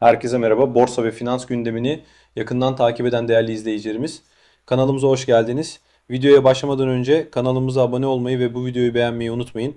Herkese merhaba. Borsa ve finans gündemini yakından takip eden değerli izleyicilerimiz, kanalımıza hoş geldiniz. Videoya başlamadan önce kanalımıza abone olmayı ve bu videoyu beğenmeyi unutmayın.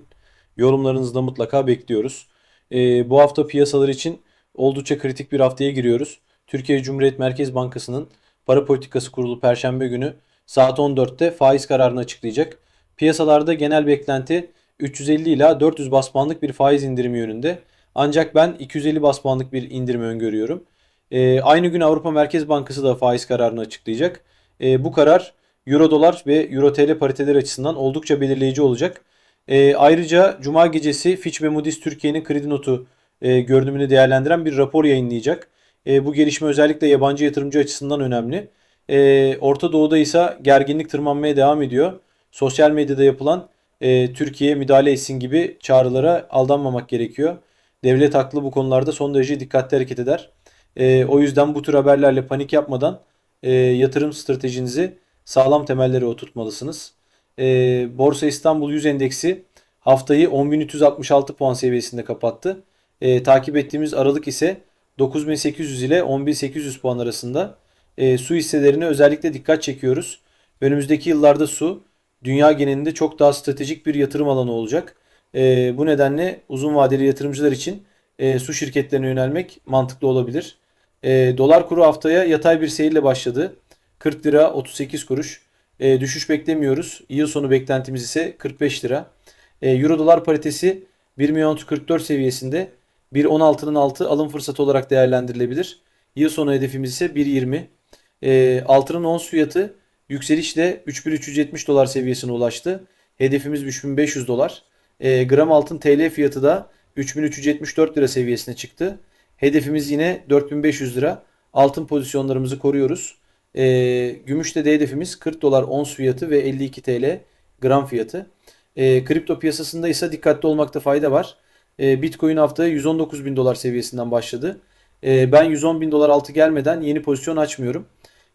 Yorumlarınızı da mutlaka bekliyoruz. Ee, bu hafta piyasalar için oldukça kritik bir haftaya giriyoruz. Türkiye Cumhuriyet Merkez Bankası'nın para politikası kurulu Perşembe günü saat 14'te faiz kararını açıklayacak. Piyasalarda genel beklenti 350 ila 400 bas puanlık bir faiz indirimi yönünde. Ancak ben 250 bas puanlık bir indirimi öngörüyorum. Ee, aynı gün Avrupa Merkez Bankası da faiz kararını açıklayacak. Ee, bu karar Euro dolar ve Euro TL pariteleri açısından oldukça belirleyici olacak. Ee, ayrıca Cuma gecesi Fitch ve Moody's Türkiye'nin kredi notu e, görünümünü değerlendiren bir rapor yayınlayacak. E, bu gelişme özellikle yabancı yatırımcı açısından önemli. E, Orta Doğu'da ise gerginlik tırmanmaya devam ediyor. Sosyal medyada yapılan e, Türkiye müdahale etsin gibi çağrılara aldanmamak gerekiyor. Devlet haklı bu konularda son derece dikkatli hareket eder. E, o yüzden bu tür haberlerle panik yapmadan e, yatırım stratejinizi sağlam temellere oturtmalısınız. E, Borsa İstanbul 100 endeksi haftayı 10.366 puan seviyesinde kapattı. E, takip ettiğimiz aralık ise 9800 ile 10800 puan arasında. E, su hisselerine özellikle dikkat çekiyoruz. Önümüzdeki yıllarda su dünya genelinde çok daha stratejik bir yatırım alanı olacak. E, bu nedenle uzun vadeli yatırımcılar için e, su şirketlerine yönelmek mantıklı olabilir. E, dolar kuru haftaya yatay bir seyirle başladı. 40 lira 38 kuruş. E, düşüş beklemiyoruz. Yıl sonu beklentimiz ise 45 lira. E, Euro dolar paritesi 1 milyon 44 seviyesinde 1.16'nın altı alım fırsatı olarak değerlendirilebilir. Yıl sonu hedefimiz ise 1.20. E, altının ons fiyatı yükselişle 3370 dolar seviyesine ulaştı. Hedefimiz 3500 dolar. E, gram altın TL fiyatı da 3374 lira seviyesine çıktı. Hedefimiz yine 4500 lira. Altın pozisyonlarımızı koruyoruz. E, gümüşte de hedefimiz 40 dolar ons fiyatı ve 52 TL gram fiyatı. E, kripto piyasasında ise dikkatli olmakta fayda var. E, Bitcoin haftaya 119 bin dolar seviyesinden başladı. E, ben 110 bin dolar altı gelmeden yeni pozisyon açmıyorum.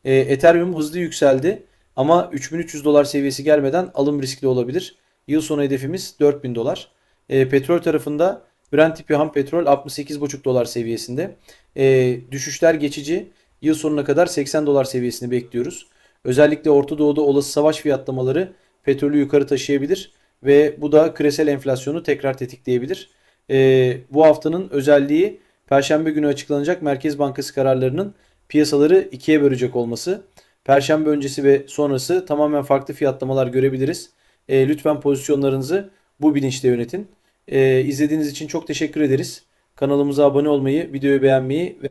E, Ethereum hızlı yükseldi ama 3300 dolar seviyesi gelmeden alım riskli olabilir. Yıl sonu hedefimiz 4000 dolar. E, petrol tarafında Brent tipi ham petrol 68,5 dolar seviyesinde. E, düşüşler geçici. Yıl sonuna kadar 80 dolar seviyesini bekliyoruz. Özellikle Orta Doğu'da olası savaş fiyatlamaları petrolü yukarı taşıyabilir ve bu da küresel enflasyonu tekrar tetikleyebilir. E, bu haftanın özelliği Perşembe günü açıklanacak Merkez Bankası kararlarının piyasaları ikiye bölecek olması. Perşembe öncesi ve sonrası tamamen farklı fiyatlamalar görebiliriz. E, lütfen pozisyonlarınızı bu bilinçle yönetin. E, izlediğiniz için çok teşekkür ederiz. Kanalımıza abone olmayı, videoyu beğenmeyi ve